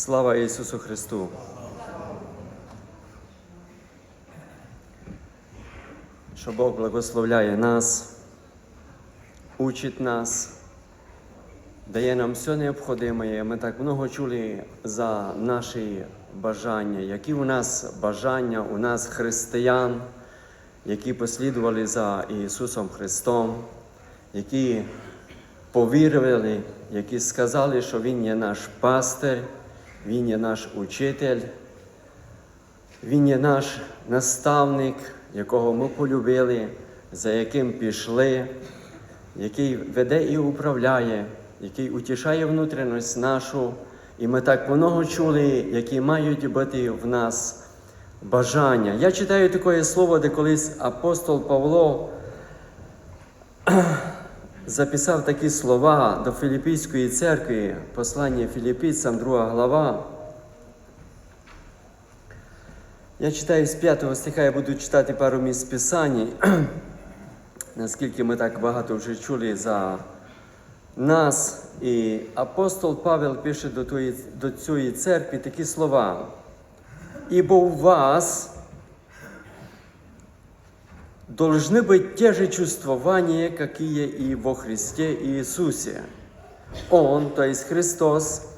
Слава Ісусу Христу! Що Бог благословляє нас, учить нас, дає нам все необхідне. Ми так много чули за наші бажання, які у нас бажання, у нас християн, які послідували за Ісусом Христом, які повірили, які сказали, що Він є наш пастир, Він є наш учитель, Він є наш наставник, якого ми полюбили, за яким пішли, який веде і управляє, який утішає внутрішність нашу. І ми так много чули, які мають бути в нас бажання. Я читаю таке слово, де колись апостол Павло записав такі слова до Філіппійської церкви, послання Філіппійцям, 2 глава. Я читаю з 5 стиха, я буду читати пару місць Писання, наскільки ми так багато вже чули за нас. І апостол Павел пише до, тої, до цієї церкви такі слова. Ибо у вас должны быть те же чувствования, какие и во Христе Иисусе. Он, то есть Христос,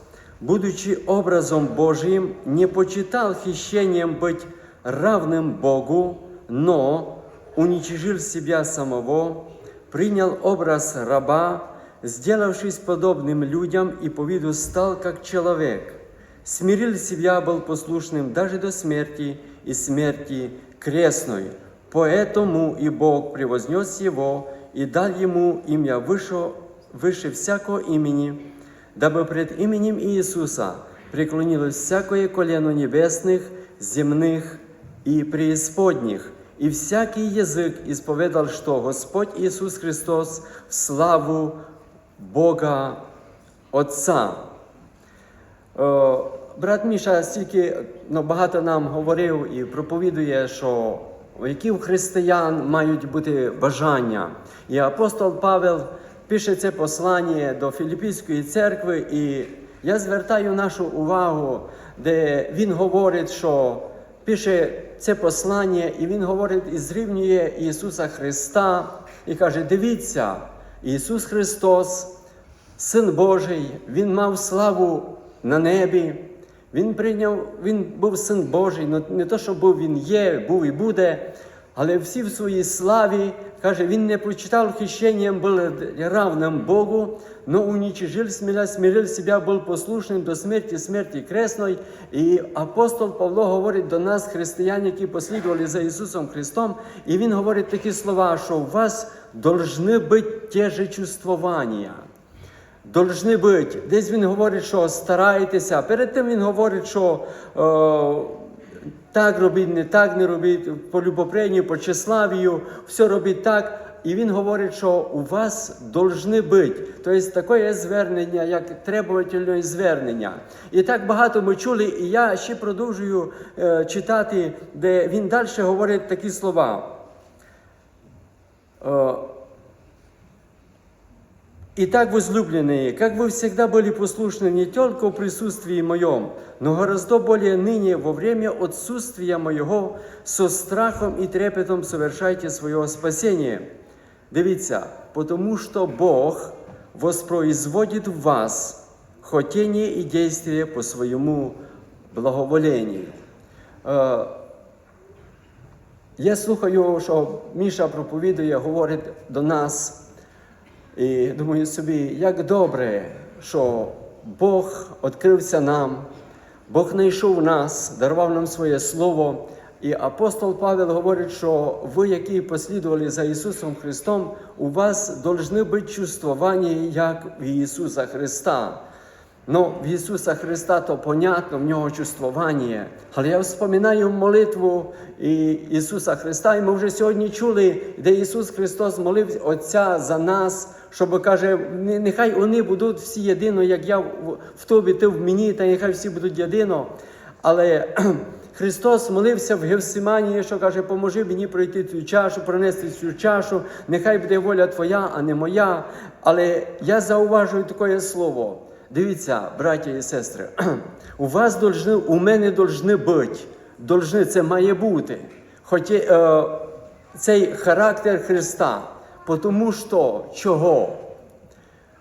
будучи образом Божьим, не почитал хищением быть равным Богу, но уничижил себя самого, принял образ раба, сделавшись подобным людям и по виду стал как человек. Смирил себя, был послушным даже до смерти и смерти крестной. Поэтому и Бог превознес его и дал ему имя выше, выше всякого имени, дабы пред именем Иисуса преклонилось всякое колено небесных, земных и преисподних, и всякий язык исповедал, что Господь Иисус Христос в славу Бога Отца. Е, Брат Міша стільки ну, багато нам говорив і проповідує, що які у християн мають бути бажання. І апостол Павел пише це послання до Філіппійської церкви, і я звертаю нашу увагу, де він говорить, що пише це послання, і він говорить і зрівнює Ісуса Христа і каже: дивіться, Ісус Христос, Син Божий, Він мав славу на небі. Він прийняв, він був син Божий, ну не то, що був він є, був і буде, але всі в своїй славі, каже, він не почитав хищением, був равним Богу, но уничижил смиря, смирил себя, був послушним до смерті, смерті кресної. І апостол Павло говорить до нас, християн, які послідували за Ісусом Христом, і він говорить такі слова, що у вас должны бути ті же чувствування. Должны бути. Десь він говорить, що старайтеся. Перед тим він говорить, що е, так робіть, не так не робіть, по любопренню, по тщеславію, все робіть так. І він говорить, що у вас должны бути. Тобто таке звернення, як требовательне звернення. І так багато ми чули, і я ще продовжую е, читати, де він далі говорить такі слова. Е, Итак, возлюбленные, как вы всегда были послушны не только в присутствии моем, но гораздо более ныне во время отсутствия моего со страхом и трепетом совершайте свое спасение. Дивіться, потому что Бог воспроизводит в вас хотение и действие по своему благоволению. Е, Я слухаю, що Міша проповідує, говорить до нас. І думаю собі, як добре, що Бог відкрився нам, Бог знайшов нас, дарував нам своє Слово. І апостол Павел говорить, що ви, які послідували за Ісусом Христом, у вас повинні бути чувствування, як в Ісуса Христа. Ну, в Ісуса Христа то понятно, в нього чувствування. Але я вспоминаю молитву Ісуса Христа, і ми вже сьогодні чули, де Ісус Христос молив Отця за нас, щоб каже, «Не- нехай вони будуть всі єдино, як я в- в тобі, ти в мені, та нехай всі будуть єдино. Але Христос молився в Гевсиманії, що каже, поможи мені пройти цю чашу, пронести цю чашу, нехай буде воля Твоя, а не моя. Але я зауважую таке слово. Дивіться, браття і сестри, у вас должны, у мене должны бути, должны, це має бути. Хоч е, цей характер Христа. Тому що чого?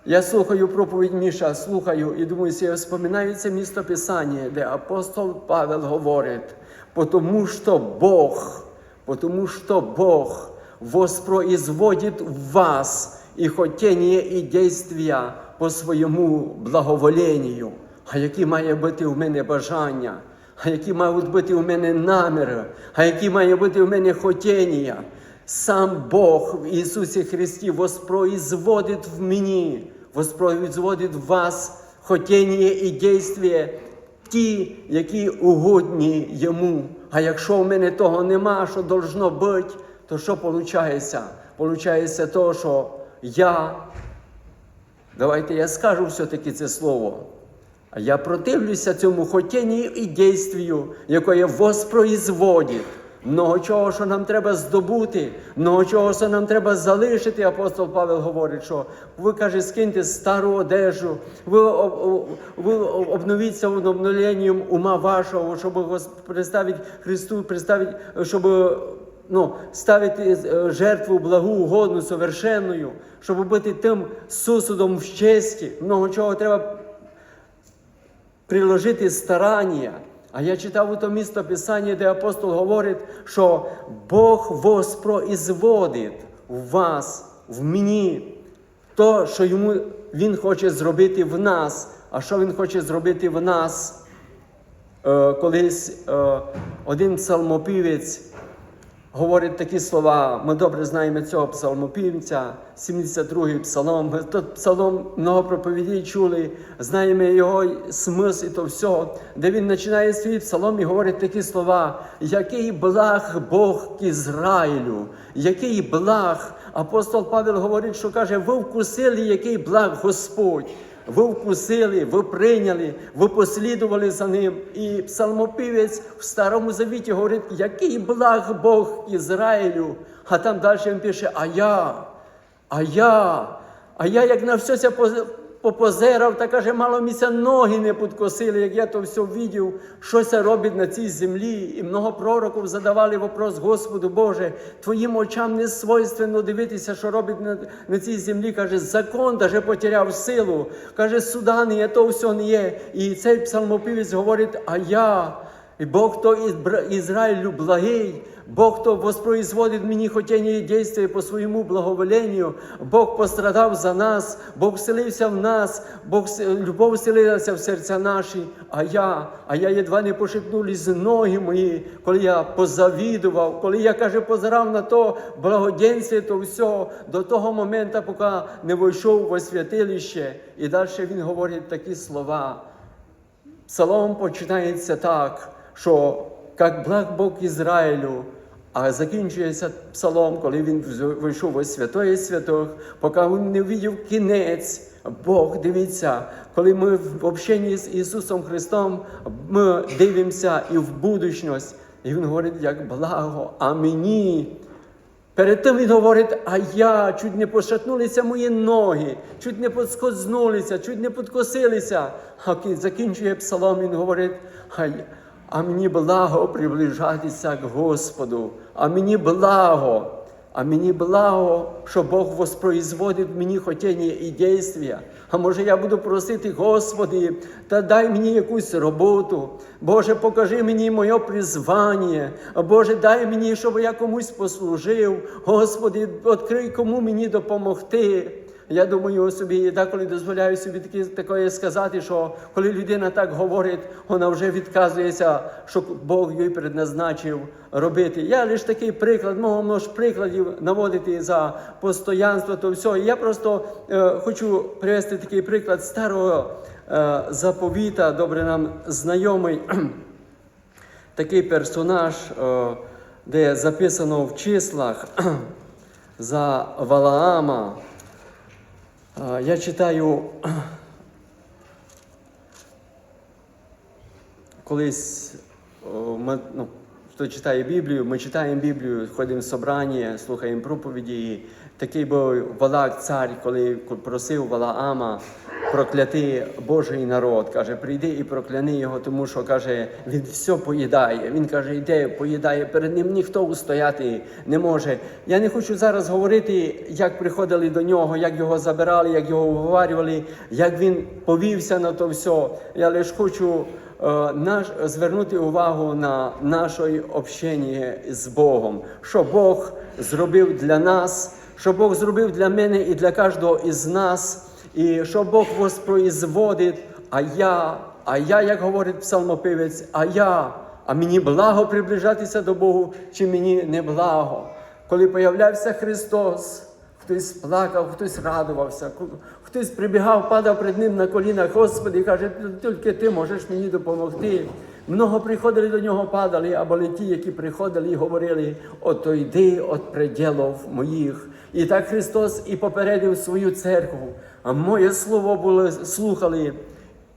Я слухаю проповідь Міша, слухаю і думаю, я вспоминаю це місто Писання, де апостол Павел говорить, тому що Бог, потому что Бог воспроизводит в вас и хотение и действия по своєму благоволенню. А які має бути у мене бажання, а які мають бути у мене наміри, а які має бути у мене хотіння. Сам Бог в Ісусі Христі воспроизводить в мені, воспроизводить в вас хотіння і дійствия, ті, які угодні йому. А якщо в мене того нема, що должно бути, то що виходить? Получається то, що я, давайте я скажу все-таки це слово. А я противлюся цьому хотінню і дійствію, яке воспроизводить. Много чого, що нам треба здобути, много чого, що нам треба залишити. Апостол Павел говорить, що ви каже, скиньте стару одежу, ви, ви обновіться обновленням ума вашого, щоб представити Христу, представити, щоб ну, ставити жертву благу, угодну, совершенною, щоб бути тим сусудом в честі. Много чого треба приложити старання. А я читав у то місто Писання, де апостол говорить, що Бог воспроізводить в вас, в мені, то, що йому Він хоче зробити в нас. А що Він хоче зробити в нас? Е, колись е, один псалмопівець говорить такі слова. Ми добре знаємо цього псалмопівця, 72-й псалом. Ми тут псалом много проповідей чули, знаємо його смисл і то все, де він починає свій псалом і говорить такі слова, який благ Бог Ізраїлю, який благ. Апостол Павел говорить, що каже, ви вкусили, який благ Господь. Ви вкусили, ви прийняли, ви послідували за ним. І псалмопівець в Старому Завіті говорить, який благ Бог Ізраїлю. А там далі він пише, а я, а я, а я як на все це попозерав, та каже, мало місця ноги не підкосили, як я то все бачив, що це робить на цій землі. І много пророків задавали вопрос, Господу Боже, твоїм очам не свойственно дивитися, що робить на, на цій землі. Каже, закон даже потеряв силу. Каже, суда не то все не є. І цей псалмопівець говорить, а я. І Бог, хто Ізраїлю благий, Бог, хто воспроизводить мені хотіння і дійства по своєму благоволенню, Бог пострадав за нас, Бог вселився в нас, Бог любов вселилася в серця наші. А я, а я едва не пошипнулись ноги мої, коли я позавідував, коли я каже, позирав на то благоденствие, то все до того моменту, поки не вийшов во святилище. І далі він говорить такі слова. Псалом починається так що як благ Бог Ізраїлю, а закінчується псалом, коли він вийшов ось святої святих, поки він не видів кінець. Бог дивіться, коли ми в общенні з Ісусом Христом, ми дивимося і в будущність. І Він говорить, як благо, а мені. Перед тим він говорить, а я чуть не пошатнулися мої ноги, чуть не подскознулися, чуть не подкосилися. А закінчує псалом, він говорить, а я а мені благо приближатися к Господу, а мені благо, а мені благо, що Бог воспроизводить мені хотіння і дійствия. А може я буду просити, Господи, та дай мені якусь роботу. Боже, покажи мені моє призвання. Боже, дай мені, щоб я комусь послужив. Господи, відкрий, кому мені допомогти. Я думаю собі, деколи дозволяю собі такі, таке сказати, що коли людина так говорить, вона вже відказується, що Бог їй предназначив робити. Я лише такий приклад, можу множ прикладів наводити за постоянство, то все. Я просто е, хочу привести такий приклад старого е, заповіта, добре нам знайомий такий персонаж, е, де записано в числах за Валаама. Я читаю колись, ми, ну, хто читає Біблію, ми читаємо Біблію, ходимо в собрання, слухаємо проповіді. Такий був Валак цар, коли просив Валаама прокляти Божий народ. Каже, прийди і прокляни його, тому що каже, він все поїдає. Він каже, йде, поїдає. Перед ним ніхто устояти не може. Я не хочу зараз говорити, як приходили до нього, як його забирали, як його уговарювали, як він повівся на то все. Я лише хочу е, наш, звернути увагу на наше общення з Богом, що Бог зробив для нас, що Бог зробив для мене і для кожного із нас, і що Бог воспроизводить, а я, а я, як говорить псалмопивець, а я, а мені благо приближатися до Богу, чи мені не благо. Коли появлявся Христос, хтось плакав, хтось радувався, хтось прибігав, падав перед ним на колінах, Господи, і каже, тільки ти можеш мені допомогти. Много приходили до нього, падали, або ті, які приходили і говорили, ото йди від приділів моїх. І так Христос і попередив свою церкву. А моє слово було слухали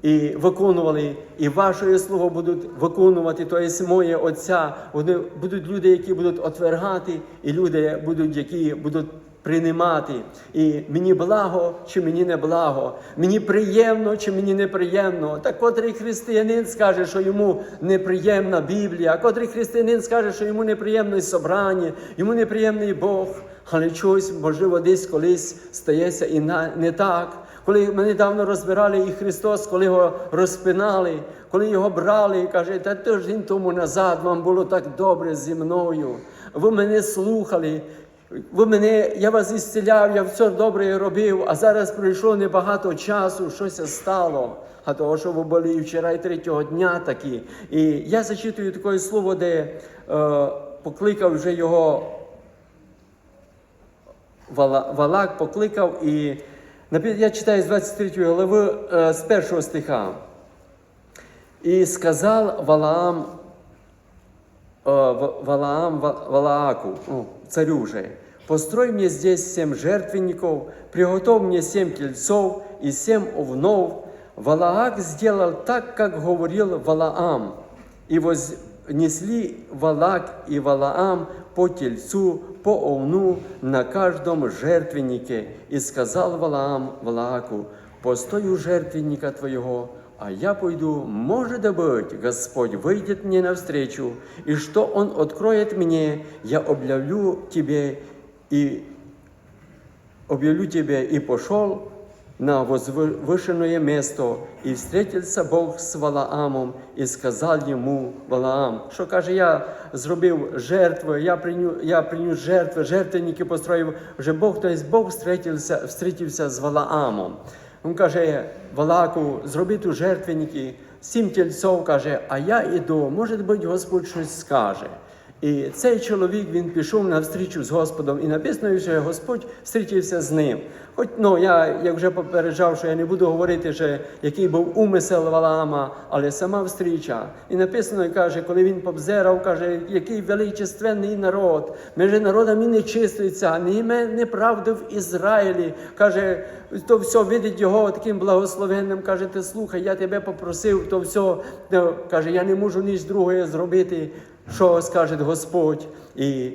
і виконували, і ваше слово будуть виконувати, то є моє Отця. Вони будуть люди, які будуть отвергати, і люди будуть, які будуть приймати. І мені благо чи мені не благо, мені приємно чи мені неприємно. Так котрий християнин скаже, що йому неприємна Біблія, котрий християнин скаже, що йому неприємне собрання, йому неприємний Бог. Але чогось, можливо, десь колись стається і не так. Коли ми недавно розбирали і Христос, коли його розпинали, коли його брали, і каже, та тиждень тому назад вам було так добре зі мною. Ви мене слухали. Ви мене, я вас ісціляв, я все добре робив, а зараз пройшло небагато часу, щось стало. А того, що ви були і вчора, і третього дня такі. І я зачитую таке слово, де е, покликав вже його Валак, покликав і я читаю з 23 глави е, з першого стиха. І сказав Валаам э, Валаам Валааку, царю же, построй мне здесь семь жертвенников, приготовь мне семь тельцов и семь овнов. Валаак сделал так, как говорил Валаам, и вознесли Валак и Валаам по тельцу, по овну на каждом жертвеннике. И сказал Валаам Валааку, постой у жертвенника твоего, а я пойду, может быть, Господь выйдет мне навстречу, и что Он откроет мне, я объявлю тебе и объявлю тебе и пошел на возвышенное место, и встретился Бог з Валаамом, і сказав йому Валаам, що каже, я зробив жертви, я приню, я приніс жертви, жертвенники построїв, вже Бог, тобто Бог встретився, встретився з Валаамом. Він каже, Валаку, зроби ту жертвенники, сім тільців, каже, а я іду, може бути, Господь щось скаже. І цей чоловік він пішов на встрічу з Господом, і написано, що Господь зустрічався з ним. Хоч ну, я як вже попереджав, що я не буду говорити, що який був умисел Валаама, але сама встріча. І написано, і каже, коли він побзерав, каже, який величественний народ. Межи народами не чиститься, ні неправди в Ізраїлі. Каже, то все видить його таким благословенним. Каже, ти слухай, я тебе попросив, то все каже, я не можу ніч другое зробити. Що скаже Господь, і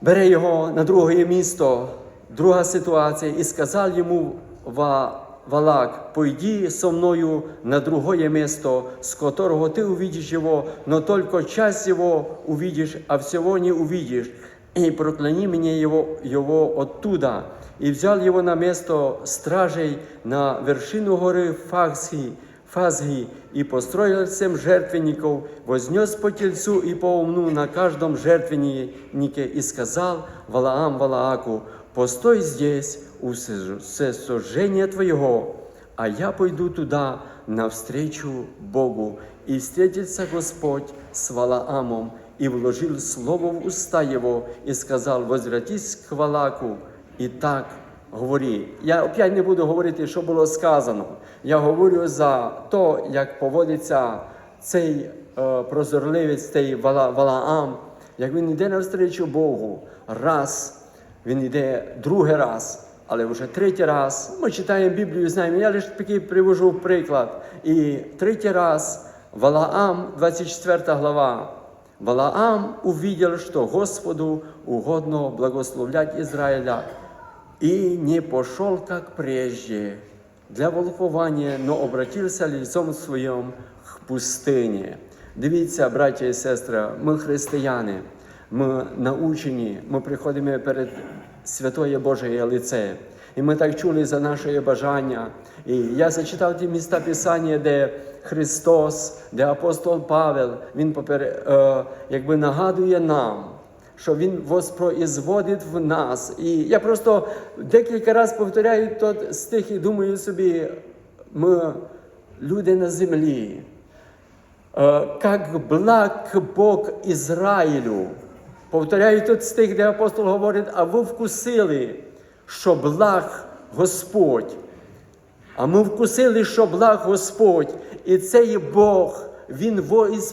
бере його на друге місто, друга ситуація, і сказав йому Ва- Валак, пойди со мною на другое место, с которого ты увидишь его, но только часть его увидишь, а всего не увидишь. И прокляни мне его, его оттуда. И взял его на место стражей на вершину горы Фагсхи, Фазги, и построил семь жертвенников, вознес по тельцу и по умну на каждом жертвеннике, и сказал Валаам Валааку, постой здесь у всесожжения твоего, а я пойду туда навстречу Богу. И встретится Господь с Валаамом, и вложил слово в уста его, и сказал, возвратись к Валаку, і так говори. Я опять не буду говорити, що було сказано. Я говорю за то, як поводиться цей е, прозорливець, цей Вала, Валаам, як він йде навстрічу Богу. Раз, він йде другий раз, але вже третій раз. Ми читаємо Біблію, знаємо. Я лише такий привожу приклад. І третій раз Валаам, 24 глава. Валаам увидел, что Господу угодно благословлять Израиля, и не пошел, как прежде. Для волхования, но обратился лицом своїм к пустині. Дивіться, браття і сестри, ми християни, ми научені, ми приходимо перед Святоє Божє лице. І ми так чули за наше бажання. І я зачитав ті міста Писання, де Христос, де апостол Павел, він попер, е, якби нагадує нам, що Він воспроізводить в нас. І я просто декілька разів повторяю тот стих і думаю собі, ми люди на землі. Е, Как благ Бог Ізраїлю. Повторяю тот стих, де апостол говорить, а ви вкусили, що благ Господь. А ми вкусили, що благ Господь, і цей Бог, Він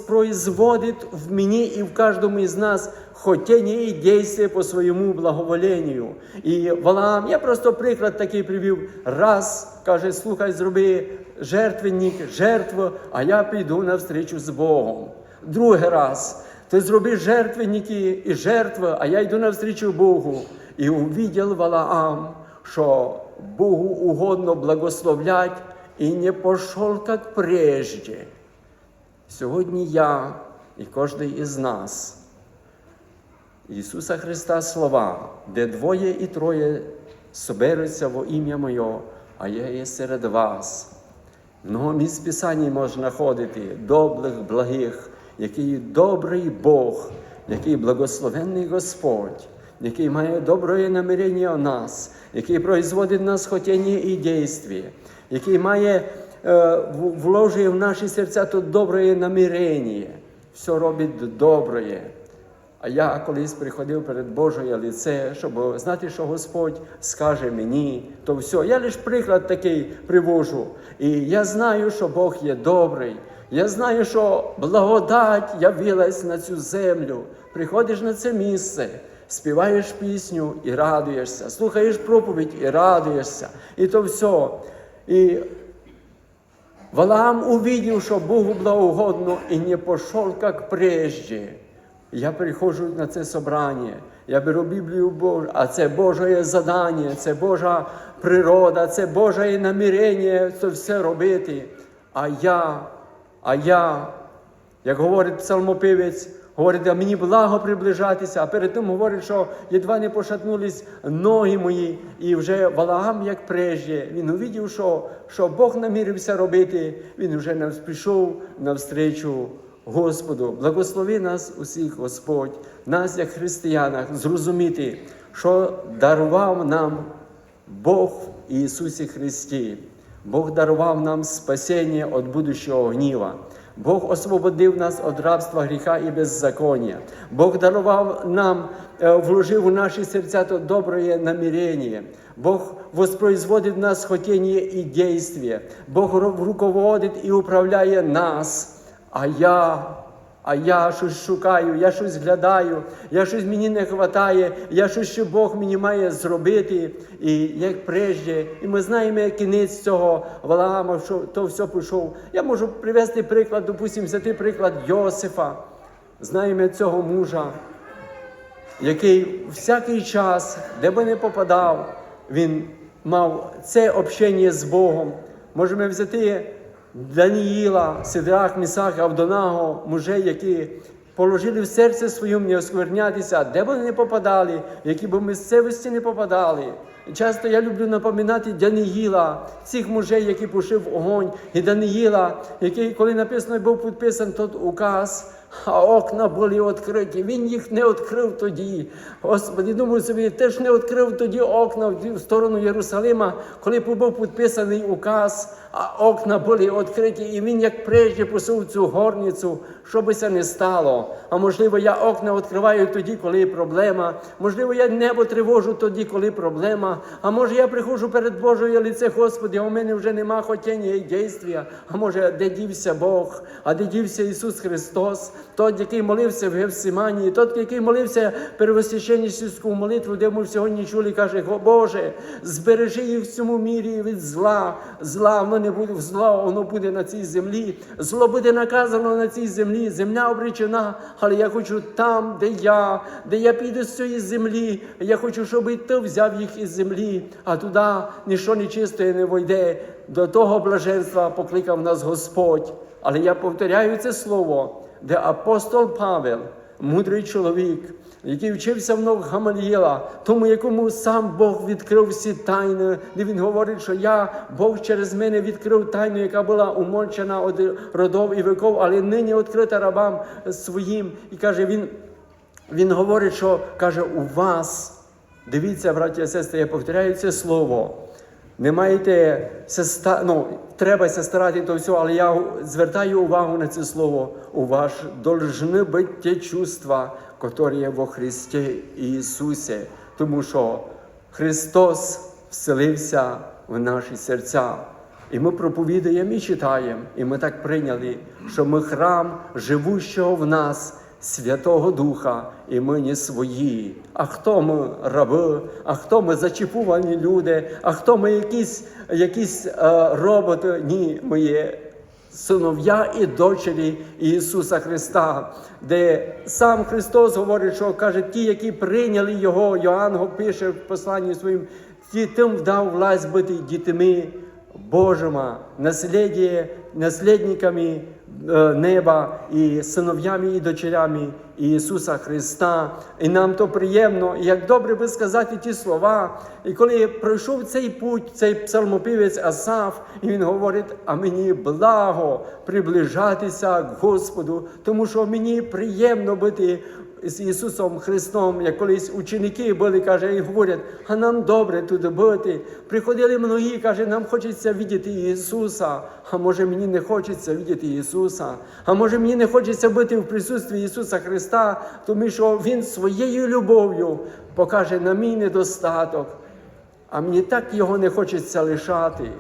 производить в мені і в кожному із нас хотіння і дійство по своєму благоволенню. І Валаам, я просто приклад такий привів. Раз каже, слухай, зроби жертвенник, жертву, а я піду навстрічу з Богом. Другий раз. Ти зроби жертвенники і жертви, а я йду навстрічу Богу. І увидел Валаам, що Богу угодно благословлять, і не пішов, як прежде. Сьогодні я і кожен із нас. Ісуса Христа слова, де двоє і троє соберуться во ім'я Моє, а я є серед вас. Много місць Писання можна знаходити, добрих, благих, який добрий Бог, який благословенний Господь, який має добре намірення у нас, який производить в нас хотіння і дійстві, який має, вложує в наші серця то добре намірення, все робить добре. А я колись приходив перед Божою лице, щоб знати, що Господь скаже мені, то все. Я лише приклад такий привожу. І я знаю, що Бог є добрий. Я знаю, що благодать явилась на цю землю. Приходиш на це місце, співаєш пісню і радуєшся, слухаєш проповідь і радуєшся. І то все. І Валаам увидел, что Богу благоугодно, и не пошел, как прежде. Я приходжу на це собрання, я беру Біблію Божу, а це Боже задання, це Божа природа, це Боже намірення це все робити. А я, а я, як говорить псалмопівець, говорить, а мені благо приближатися, а перед тим говорить, що едва не пошатнулись ноги мої, і вже Валагам, як прежде, він увидів, що, що Бог намірився робити, він вже нам пішов навстрічу Господу. Благослови нас усіх, Господь, нас, як християнах, зрозуміти, що дарував нам Бог в Ісусі Христі. Бог дарував нам спасіння від будущого гніва. Бог освободив нас від рабства гріха і беззаконня. Бог дарував нам, е, вложив у наші серця то добре намірення. Бог воспроизводить в нас хотіння і дійствие. Бог ру- руководить і управляє нас. А я, а я щось шукаю, я щось глядаю, я щось мені не вистачає, я щось ще Бог мені має зробити, і як прежде. І ми знаємо кінець цього Валаама, що то все пішов. Я можу привести приклад, допустимо, взяти приклад Йосифа. Знаємо цього мужа, який всякий час, де би не попадав, він мав це общення з Богом. Можемо взяти Даніїла, Сидрах, Місах, Авдонаго, мужей, які положили в серце своєму не осквернятися, де вони не попадали, які б місцевості не попадали. Часто я люблю напоминати Даниїла, цих мужей, які пушив огонь, і Даниїла, який, коли написано, був підписаний тот указ, а окна були відкриті. Він їх не відкрив тоді. Господи, думаю собі, теж не відкрив тоді окна в сторону Єрусалима, коли був підписаний указ, а окна були відкриті, і він як прежде посув цю горницю, що би це не стало. А можливо, я окна відкриваю тоді, коли проблема. Можливо, я небо тривожу тоді, коли проблема. А може я приходжу перед Божою лице, Господи, а у мене вже нема хотіння і дійствия. А може, де дівся Бог, а де дівся Ісус Христос, той, який молився в Гефсиманії, той, який молився первосвященническу молитву, де ми сьогодні чули, каже, «О, Боже, збережи їх в цьому мірі від зла. Зла воно не буде зла, воно буде на цій землі. Зло буде наказано на цій землі. Земля обречена, але я хочу там, де я, де я піду з цієї землі. Я хочу, щоб і ти взяв їх із землі, а туди ніщо нечисте не войде. До того блаженства покликав нас Господь. Але я повторяю це слово, де апостол Павел, мудрий чоловік, який вчився в ног Гамалієла, тому якому сам Бог відкрив всі тайни, де він говорить, що я, Бог через мене відкрив тайну, яка була умовчена від родов і веков, але нині відкрита рабам своїм. І каже, він, він говорить, що каже, у вас, дивіться, браті і сестри, я повторяю це слово. Не маєте се ста- ну, треба старати то все, але я звертаю увагу на це слово. У вас должны бути ті чувства, є во Христі Ісусі, тому що Христос вселився в наші серця. І ми проповідуємо і читаємо, і ми так прийняли, що ми храм живущого в нас Святого Духа, і ми не свої. А хто ми раби, а хто ми зачіпувані люди, а хто ми якісь, якісь е, роботи? Ні, ми є синов'я і дочері Ісуса Христа, де сам Христос говорить, що каже, ті, які прийняли Його, Йоанн пише в посланні своїм, ті тим вдав власть бути дітьми Божими, наслідниками неба і синов'ями і дочерями Ісуса Христа. І нам то приємно, і як добре би сказати ті слова. І коли пройшов цей путь, цей псалмопівець Асаф, і він говорить: а мені благо приближатися к Господу, тому що мені приємно бути з Ісусом Христом, як колись ученики були, каже, і говорять, а нам добре тут бути. Приходили многі, каже, нам хочеться видіти Ісуса, а може мені не хочеться видіти Ісуса, а може мені не хочеться бути в присутстві Ісуса Христа, тому що Він своєю любов'ю покаже на мій недостаток, а мені так його не хочеться лишати.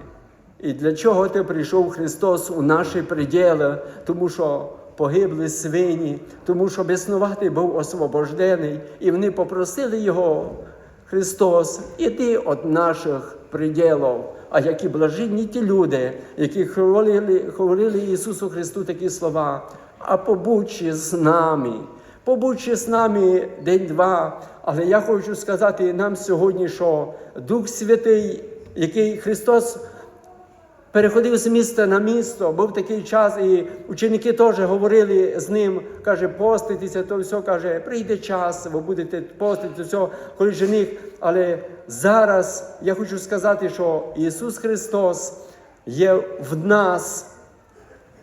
І для чого ти прийшов Христос у наші приділи, тому що погибли свині, тому що безснуватий був освобождений, і вони попросили його, Христос, іди від наших приділів. А які блаженні ті люди, які хвалили, хвалили Ісусу Христу такі слова, а побудьте з нами. Побудьте з нами день-два. Але я хочу сказати нам сьогодні, що Дух Святий, який Христос переходив з міста на місто, був такий час, і ученики теж говорили з ним, каже, поститися, то все каже, прийде час, ви будете постити, все, коли жених. Але зараз я хочу сказати, що Ісус Христос є в нас.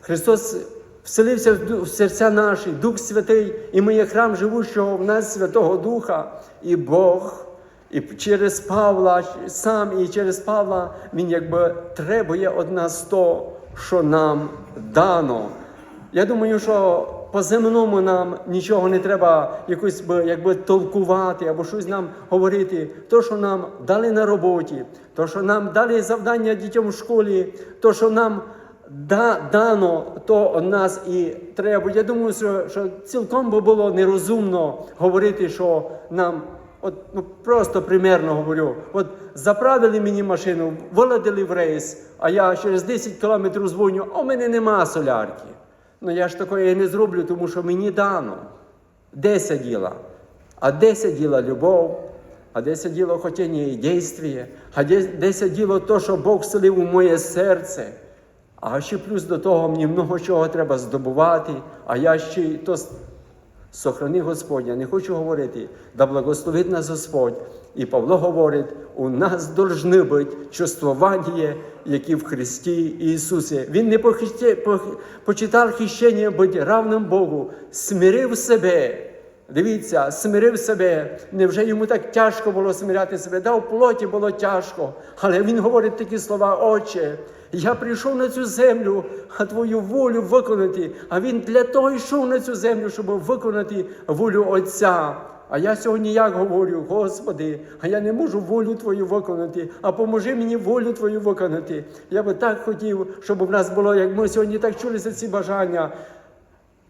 Христос вселився в серця наші, Дух Святий, і ми є храм живущого в нас Святого Духа, і Бог. І через Павла сам і через Павла він якби требує від нас то, що нам дано. Я думаю, що по земному нам нічого не треба якось би, якби толкувати або щось нам говорити. То, що нам дали на роботі, то, що нам дали завдання дітям в школі, то, що нам да, дано, то від нас і треба. Я думаю, що, що цілком би було нерозумно говорити, що нам. От ну просто примерно говорю. От заправили мені машину, виладили в рейс, а я через 10 кілометрів дзвоню, а у мене нема солярки. Ну я ж такої не зроблю, тому що мені дано. Де сиділа? А де сиділа любов? А де сиділо хотіння і дійствіє? А де, де сиділо то, що Бог вселив у моє серце? А ще плюс до того мені много чого треба здобувати, а я ще то Сохрани Господь, я не хочу говорити, да благословить нас Господь. І Павло говорить, у нас должны бути чувствування, які в Христі Ісусі. Він не почитав хищення бути равним Богу, смирив себе. Дивіться, смирив себе. Невже йому так тяжко було смиряти себе? Да, в плоті було тяжко. Але він говорить такі слова, Отче, я прийшов на цю землю, а твою волю виконати. А він для того йшов на цю землю, щоб виконати волю Отця. А я сьогодні як говорю, Господи, а я не можу волю Твою виконати, а поможи мені волю Твою виконати. Я би так хотів, щоб у нас було, як ми сьогодні так чулися ці бажання.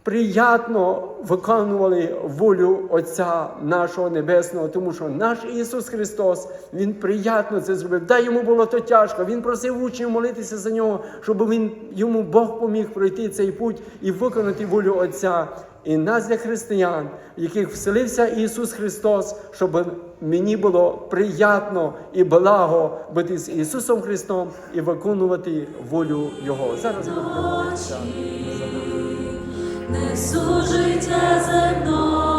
Приятно виконували волю Отця нашого Небесного, тому що наш Ісус Христос, Він приятно це зробив. Да, йому було то тяжко. Він просив учнів молитися за нього, щоб він, йому Бог поміг пройти цей путь і виконати волю Отця. І нас для християн, в яких вселився Ісус Христос, щоб мені було приятно і благо бути з Ісусом Христом і виконувати волю Його. Зараз ми молитися. Несу життя земного